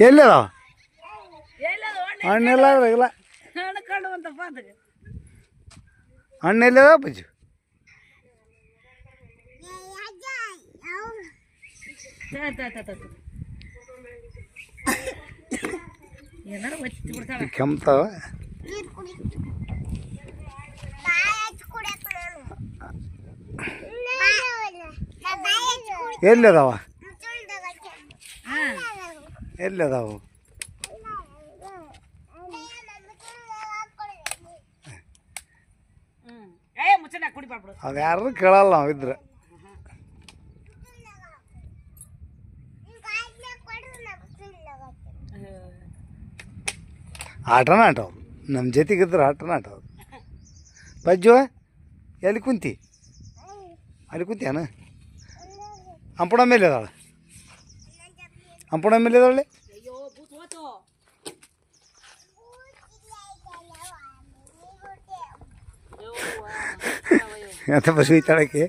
ಎಲ್ಲಿದಾವ ಎಲ್ಲದು ಹಣ್ಣೆಲ್ಲ ಇಲ್ಲ ಹಣ್ಕೊಂಡು ಅಂತ ಪಾದಗೆ ಹಣ್ಣೆಲ್ಲದ ಬಜ್ಜು ಏನಾರ ಒತ್ತಿ ಬಿಡ್ತಾಳ ಕೆಮ್ತಾವ ಎಲ್ಲಿದಾವ ಹಾ ಎಲ್ಲಿದಾವು ಹ್ಮ್ ಏ ಮುಚ್ಚನ ಕುಡಿ ಬಾಬಿಡು ಅದು ಯಾರು ಕೇಳಲ್ಲ ನಾವು ಇದ್ರೆ ಆಟನ ಆಟವು ನಮ್ಮ ಜೊತೆಗಿದ್ರೆ ಆಟನ ಆಟವು ಬಜ್ಜು ಎಲ್ಲಿ ಕುಂತಿ ಅಲ್ಲಿ ಕುಂತಿಯಾನ ಅಂಪುಣ ಮೇಲೆ ಅದಾಳೆ ಅಂಪುಣ ಮೇಲೆ ಇದಾಳೆ ಅಯ್ಯೋ ಭೂತ ಹೋತು ಅಂತ ಬಸ್ ಈತಾಳಕ್ಕೆ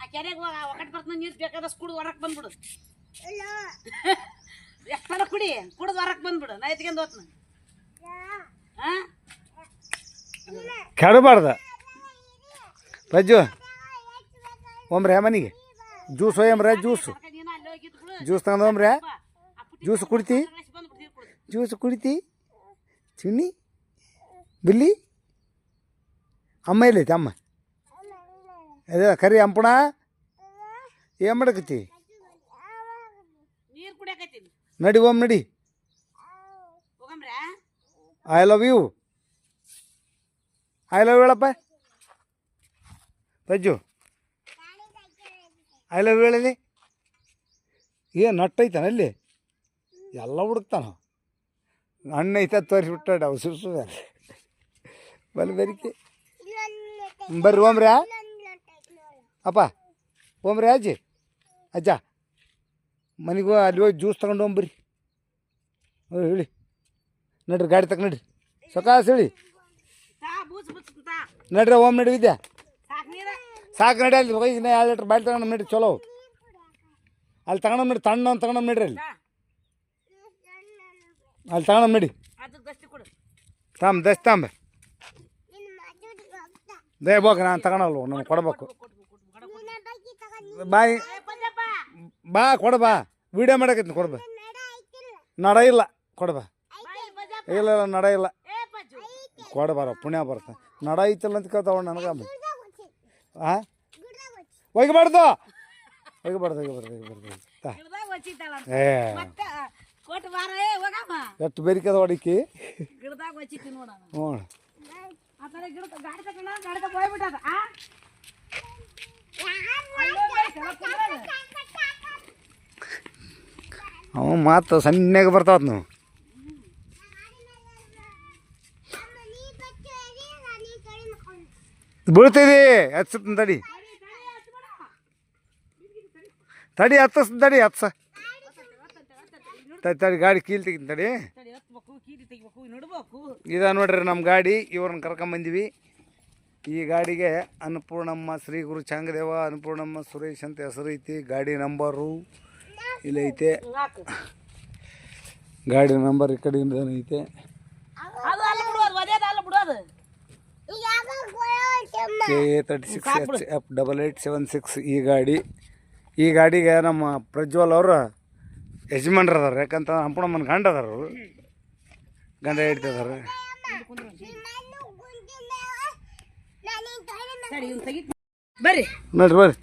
ಆ ಕೆರೆಗೆ ಒಕ್ಕಟ್ ಬರ್ತಾನ ನೀರು ಬೇಕಾದಷ್ಟು ಕುಡ್ದು ಹೊರಕ್ಕೆ ಬಂದ್ಬಿಡು. ಎಷ್ಟನ ಕುಡಿ? ಕುಡ್ದು ಹೊರಕ್ಕೆ ಬಂದ್ಬಿಡು. ನಾ ಎತ್ಕೊಂಡು ಹೋತ್ನ. ಹಾ ಕೆಡಬಾರ್ದ. ಬಜ್ಜು ಒಮ್ರೆ ಮನೆಗೆ? ಜ್ಯೂಸ್ ಒಯ್ಯಮ್ರೆ ಜ್ಯೂಸು ನೀನು ಅಲ್ಲಿ ಹೋಗಿದ್ದು ಬಿಡು ಜ್ಯೂಸ್ ತಗೊಂಡು ಒಮ್ರೆ ಆ ಪುಟ್ಟಿ ಜ್ಯೂಸ್ ಕುಡಿತಿ ಬಂದ್ಬಿಡು ನೀರು ಕುಡ್ದು ಜ್ಯೂಸ್ ಕುಡಿತಿ ಚಿನ್ನಿ ಬಿಲ್ಲಿ ಅಮ್ಮ ಎಲ್ಲೈತಿ ಅಮ್ಮ ಅದೇ ಕರಿ ಅಂಪುಣ ಏನು ಮಾಡಕತ್ತಿ ನೀರು ಕುಡಿಯಕತ್ತೀನಿ ನಡಿ ಓಮ್ ನಡಿ ಹೋಗಮ್ರ I love you I love ಹೇಳಪ್ಪ ಬಜ್ಜು ಐ ಲವ್ ಹೇಳಲಿ ಏನು ನಟ್ಟೈತಾನ ಅಲ್ಲಿ ಎಲ್ಲ ಹುಡುಕ್ತಾನ? ಹಣ್ಣು ಐತ ತೋರಿಸ್ಬಿಟ್ಟಾಡ ಅವು ಸುಸು ಬಲ್ ಬೆರಿಕೆ. ಬರ್ರಿ ಓಮ್ರ್ಯಾ ಅಪ್ಪ ಓಮ್ರಿ ಅಜ್ಜಿ ಅಜ್ಜ ಮನೆಗೆ ಅಲ್ಲಿ ಹೋಗಿ ಜ್ಯೂಸ್ ತಗೊಂಡು ಹೋಗ್ಬರ್ರಿ ಹ್ಞೂ ಹೇಳಿ. ನಡ್ರಿ ಗಾಡಿ ತಕ ನಡ್ರಿ. ಸೊಕಾಸ್ ಹೇಳಿ. ನಡ್ರಿ ಓಮ್ ನಡಿ ವಿದ್ಯಾ ಸಾಕು ನಡಿ ಅಲ್ಲಿ ಹೋಗಿ ಇನ್ನೂ ಎರಡು ಲೀಟ್ರ್ ಬಾಯ್ಲ್ ತಗೊಂಡು ನೀಡ್ರಿ ಚಲೋ. ಅಲ್ಲಿ ತಗೊಂಡು ನಡಿ ತಣ್ಣ ಅಂತ ತಗೊಂಡು ನೀಡ್ರಿ ಅಲ್ಲಿ. ಅಲ್ಲಿ ತಗೊಂಡು ನಡಿ ಅದು ದಸ್ತಿ ಕೊಡು. ತಾಂಬ ದಸ್ ತಾಂಬ ದೇ ನಾನು ತಗೊಳಲ್ವ ನಮ್ಗೆ ಕೊಡ್ಬೇಕು. ಬಾಯಿ ಬಾ ಕೊಡಬಾ. ಬಾ ವಿಡಿಯೋ ಮಾಡಕತ್ತೀನಿ ಕೊಡ್ಬಾ ನಡ ಇಲ್ಲ ಕೊಡ್ಬಾ ಬಾಯಿ ಇಲ್ಲ ಇಲ್ಲ ನಡ ಇಲ್ಲ. ಕೊಡಬಾರ ಪುಣ್ಯ ಬರುತ್ತೆ ನಡ ಐತಿಲ್ಲ ಅಂತ ಕೇಳ್ತಾವ ನನಗೆ. ಆ? ಒಯ್ಗಬಾರ್ದು ಒಯ್ಗಬಾರ್ದು ಒಯ್ಗಬಾರ್ದು ಒಯ್ಗಬಾರ್ದು ಎಷ್ಟು ಬೇರಿಕದ ಹೊಡಿಕಿ ಹ್ಞೂ. ಅವ ಮಾತು ಸಣ್ಣಗೆ ಬರ್ತಾವತ್ ನಾವು ಬೀಳ್ತಿದಿ? ಹಚ್ಚತ್ ತಡಿ. ತಡಿ ಹತ್ತಸ್ ತಡಿ ಹತ್ಸ ತಡಿ ತಡಿ, ಗಾಡಿ ಕೀಲ್ ತೆಗಿತೀನಿ, ತಡಿ. ಇದ ನೋಡ್ರಿ ನಮ್ಮ ಗಾಡಿ, ಇವ್ರನ್ನ ಕರ್ಕೊಂಬಂದಿವಿ ಈ ಗಾಡಿಗೆ ಅನ್ನಪೂರ್ಣಮ್ಮ ಶ್ರೀ ಗುರು ಚಾಂಗದೇವ, ಅನ್ನಪೂರ್ಣಮ್ಮ ಸುರೇಶ್ ಅಂತ ಹೆಸರು ಐತಿ. ಗಾಡಿ ನಂಬರು ಇಲ್ಲೈತೆ ಗಾಡಿ ನಂಬರ್ ಈ ಕಡೆಯಿಂದ K A thirty six H F double eight seven six ಈ ಗಾಡಿ. ಈ ಗಾಡಿಗೆ ನಮ್ಮ ಪ್ರಜ್ವಲ್ ಅವರು ಯಜಮಾನ್ರು ಅದಾರ ಯಾಕಂತ ಹಂಪಣಮ್ಮನ ಗಂಡ ಅದಾರ ಅವರು ಗಂಡ ತೆಗಿ ಬರ್ರಿ. ನೋಡ್ರಿ ಬರ್ರಿ.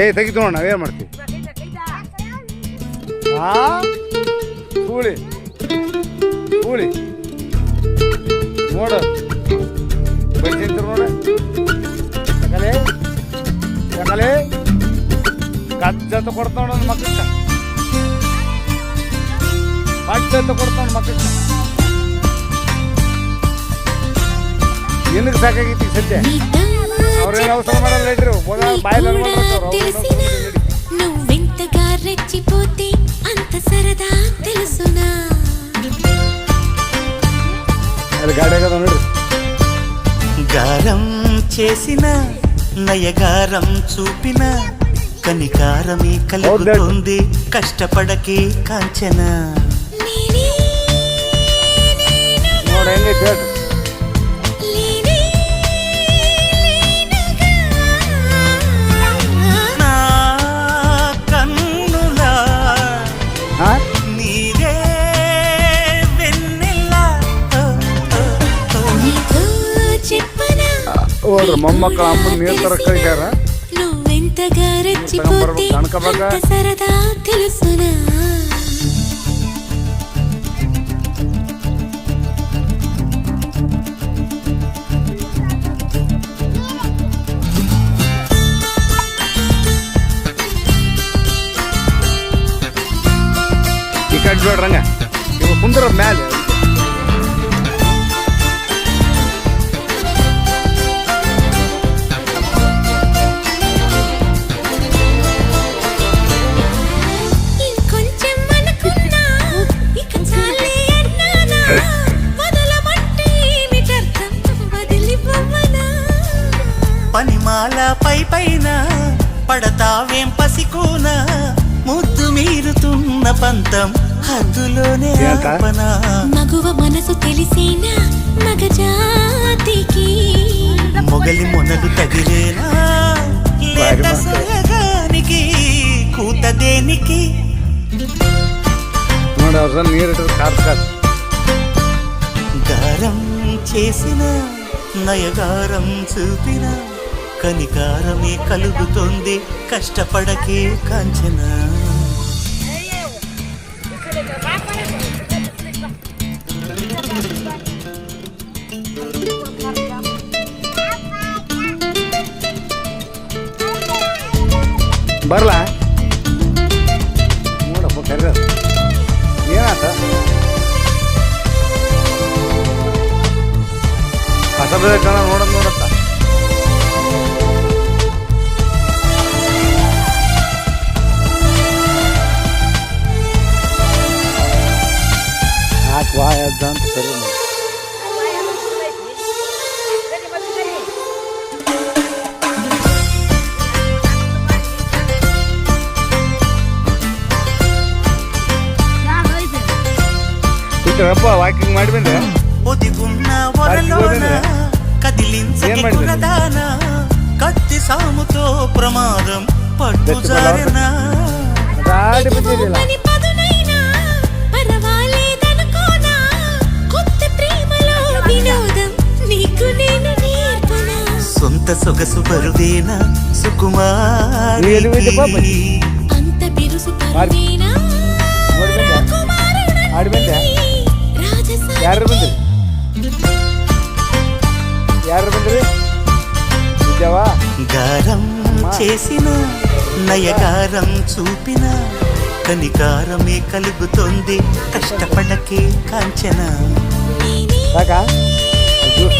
ಏ ತೆಗಿತು ನೋಡ ನಾವೇನು ಮಾಡ್ತೀವಿ? ಹಾ ಕೂಳಿ ಕೂಳಿ ನೋಡು ಬೈತಿದ್ರು ನೋಡ ಯಾಕಲೆ ಯಾಕಲೆ ಗಜ್ಜಂತ ಕೊಡ್ತಾವ ನನ್ನ ಮಕ್ಕಳ ಗಜ್ಜಂತ ಕೊಡ್ತಾವ ಮಕ್ಕಳ ಏನಕ್ಕೆ ಸಾಕಾಗೈತಿ ಈಗ ಸದ್ಯ ಅವ್ರೇನು ಅವಸರ ಮಾಡಲ್ಲ ಹೇಳ್ರಿ ಬಾಯಲ್ಲಿ ಮಾಡ್ಬೇಕು ಅವ್ರು తెలిసిన నువ్వెంతగా రెచ్చిపోతే అంత సరదా తెలుసునా ಅಲ್ಲಿ ಗಾಡಿ ಆಗದ ನೋಡ್ರಿ గారం చేసిన నయగారం చూపిన కనికారమే కలుగుతుంది కష్టపడకే కాంచన నేనే ನೋಡಿ ಹೆಂಗೈತೆ ಹೇಳ್ರಿ ಮೊಮ್ಮಕ್ಕಳ ಅಮ್ಮನ ನೀರು ತರಕ ಕೈಗಾರ ಕಣಕಬಾಗ ಈ ಕಡೆ ನೋಡ್ರಂಗ ಇವಾಗ ಕುಂದ್ರ ಮೇಲೆ మాల పై పైన పడతావేం పసికోన ముద్దు మీరుతున్న పంతం హద్దులోనే ఆపన. మగువ మనసు తెలిసేన మగజాతికి. మొగలి మొనలు తగిలేనా? లేత కూత దేనికి? గారం చేసిన నయగారం చూపినా కనికారమే కలుగుతోంది కష్టపడకే కాంచన ಬರಲ್ಲ ನೋಡಪ್ಪ ಕರ್ರ ಏನಾತ ಕಸ ಕಣ ಕೂತ್ರಪ್ಪ ವಾಕಿಂಗ್ ಮಾಡಿ ಬಂದೆ ఒదిగున్న ఒరలోన కదిలించకి ఏం పడింది? కురదాన కత్తి సాముతో ప్రమాదం పట్టుజారినా ಗಾಡಿ ಬಂದಿರಲಿಲ್ಲ పని పదునైనా పర్వాలేదనుకోనా కొత్త ప్రేమలో వినోదం నీకు నేను నేర్పనా సొంత సొగసు బరువేనా నువ్వు ఎలివేంటి పాప? సుకుమారి అంత బిరుసు పరువేనా ಯಾರು ಬಂದ್ರಿ ಯಾರು ಬಂದ್ರಿ విద్యావా గారం చేసిన నయగారం చూపిన కనికారమే కలుగుతోంది కష్టపడకే కాంచన ಸಾಕ ಜ್ಯೂಸ್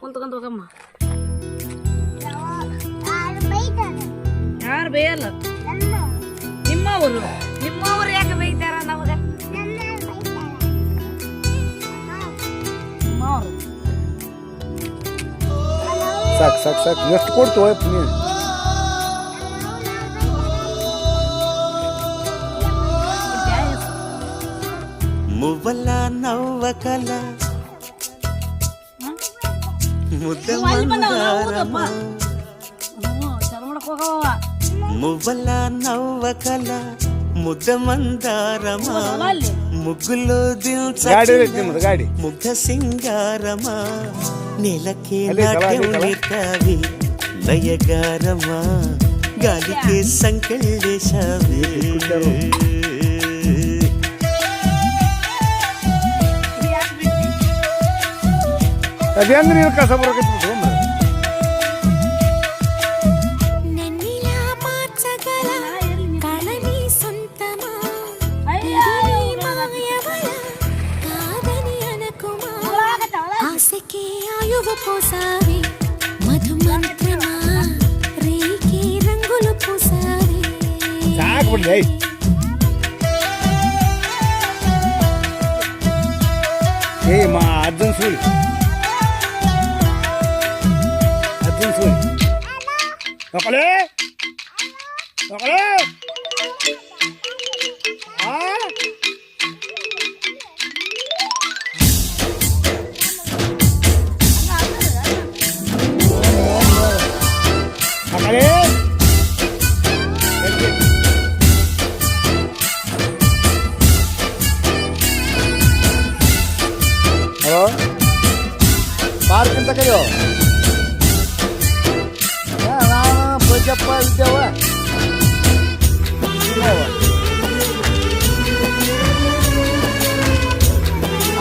ಕುಂತ್ಕೊಂಡು ಹೋಗಮ್ಮ. ಯಾರು ಬೇಯಲ್ಲ? ನಿಮ್ಮವರು. ನಿಮ್ಮವರು ಯಾಕೆ ಬೈತಾರ ನಮಗ? ಸಾಕು ಸಾಕು ಸಾಕು. ಎಷ್ಟು ಕೊಡ್ತು ನೀವು ನೀನು? ಮುವಲ್ಲ ನವ್ವ ಕಲ. మువ్వల నవ్వకల ముద్ద మందారమా? ముగ్గులో దిల్చాడి ముగ్ధ సింగారమా? నెలకే నాట్యములేకావి లయగారమా గాలికే సంకెళ్ళేశావే. ಅದೇಂದ್ರೆ ನೀರು ಕಸ ಬರೋಕೈತಿ పోసావి మధుమంత్రమా? రేకి రంగులు పోసావి. సాగులే ఏ మా అర్జున్ సూర్యుడు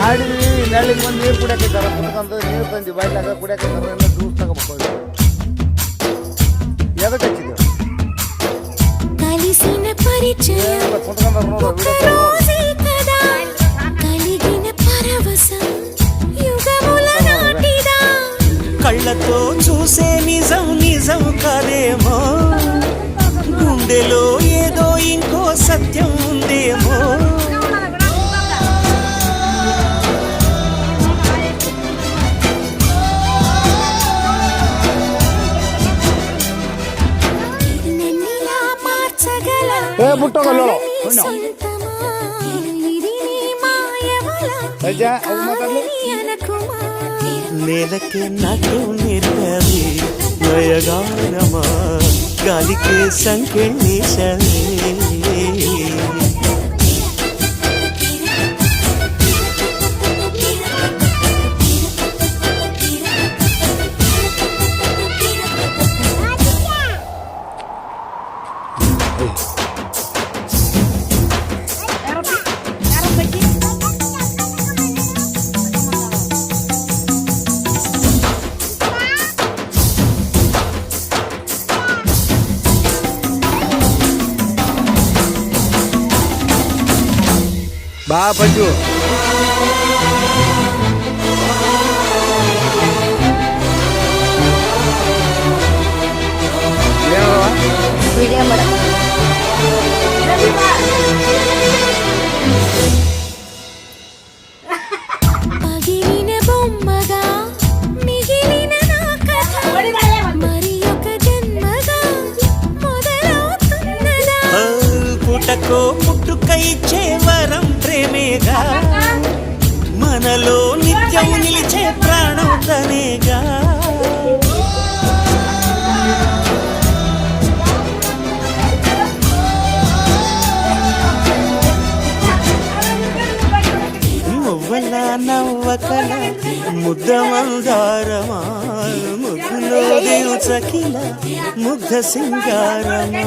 ಆಡಿದ್ವಿ ನೆಳ್ಳಿಗೆ ಬಂದು ನೀರು ಕುಡಿಯಾಕೈತಾರ ಕುಡ್ಕಂತ ನೀರು ತಂದು ಬಾಯ್ಲಾಗ ಕುಡಿಯಾಕೈತಾರ ಎಲ್ಲ ಜ್ಯೂಸ್ ತಗೋಬೇಕು ಎದಕ್ಕೆ ಹಚ್ಚಿದ್ದೇವೆ కలిసిన పరిచయం ಎಲ್ಲ ಕುಂತ್ಕೊಂಡಾರ ನೋಡು ఒక ವಿಡಿಯೋ ನೋಡು రోజే కదా కలిగిన పరవశం యుగముల నాటిదా కళ్ళతో చూసే నిజం నిజం కాదేమో గుండెలో ఏదో ఇంకో సత్యం ఉందేమో కాదని అనకుమా నేలకే నాకు నేర్పవి నయగారమా గాలికే సంకెళ్ళేశవే Apa itu? Ya, Pak. నవ్వకల ముద్ద మందారమా ముగ్గులో దేవచకిల ముగ్ధ సింగారమా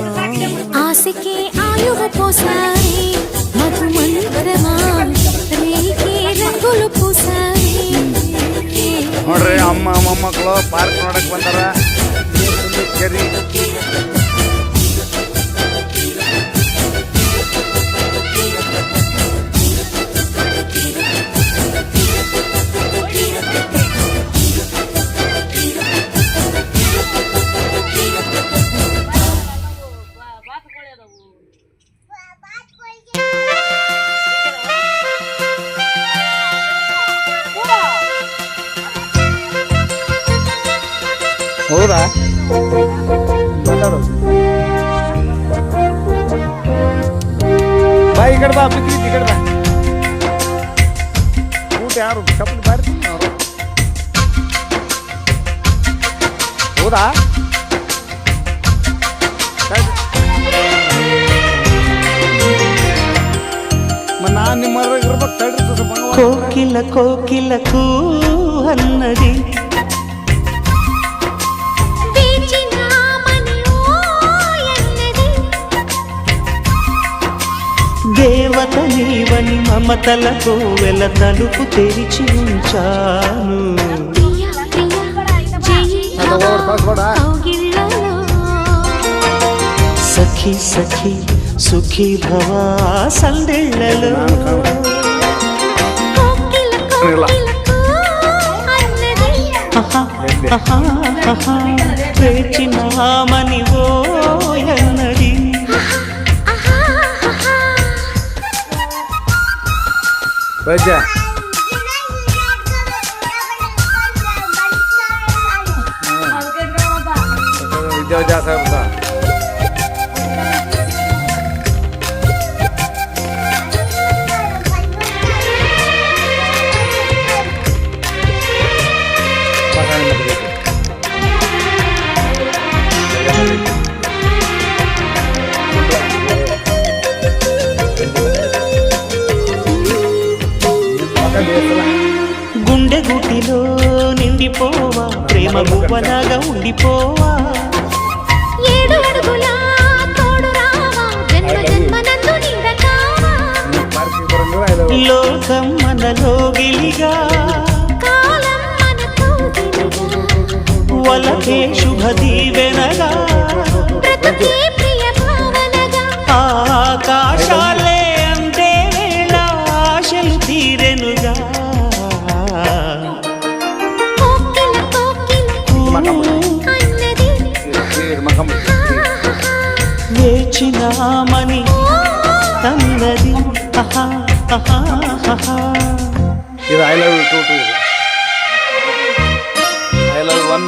ఆశకే ఆయువ పోసాయి మధు మంత్రమా రేకే రంగులు పూసాయి ನೋಡ್ರಿ ಅಮ್ಮ ಮೊಮ್ಮಕ್ಕಳು ಪಾರ್ಕ್ ನೋಡಕ್ ಬಂದಾರ ಬಾ ಈ ಕಡೆ ಬಾ ಬಿದ್ದಿ ಈ ಕಡೆ ಬಾ ಊಟ ಯಾರು ಚಪ್ಪಲಿ ಬಾರಿ ಅವರು ಹೌದಾ ಸರಿ. ಮ దేవత నీవని మమతలతో వెల తలుపు తెరిచి ఉంచాను. సఖి సఖి సుఖీ భవ సందెళ్ళలో వేచినామని ఓ Baca. Hijau Jakarta. Makanan begitu. గుండె గుటిలో నిండిపోవా? ప్రేమ గువ్వలాగా ఉండిపోవా? ఏడు అడుగుల తోడు రావా? జన్మ జన్మనందు నీడ కావా పార్కింగ్ పరంగా ఐదు లోకం మనలో గిలిగా. కాలం మనతో దిలిగా వలకే శుభ దీవెనగా బ్రతుకే ప్రియ భావనగా. ఆకాశాలే వేచినామని తన్నది. ఇది I love two two. I love one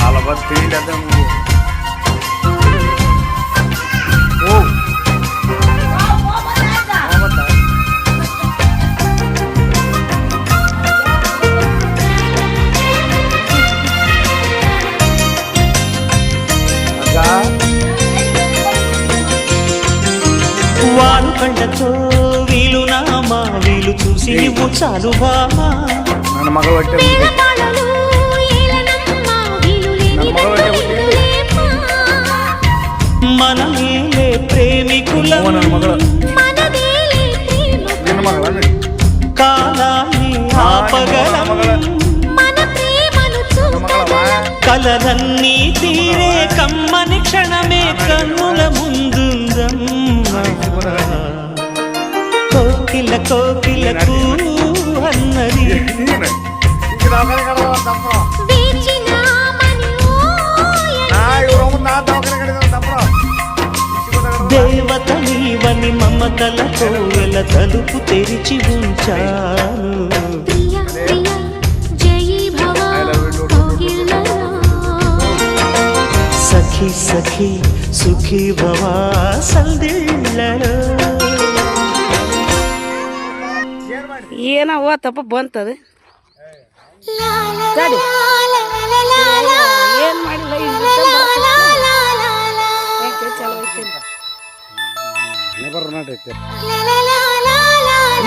చాలా బాగా మధుబామ నన్ను మగబట్టే మనమేలే ప్రేమికుల. కాలాన్ని ఆపగలం. కలలన్నీ తీరే కమ్మని క్షణమే కన్నుల ముందుందమ్మ కోకిల కోకిలకు ఓయని దేవత నీవని మమతల కోవెల తలుపు తెరిచి ఉంచాను. సఖి సఖి సుఖీ భవా సందిళ్ళలో. ಏನೋ ಓತಪ್ಪ ಬಂತದು. ಏನು ಮಾಡಿಲ್ಲ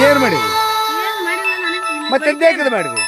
ಏನು ಮಾಡಿದ್ವಿ ಮತ್ತೆ ಮಾಡಿದ್ವಿ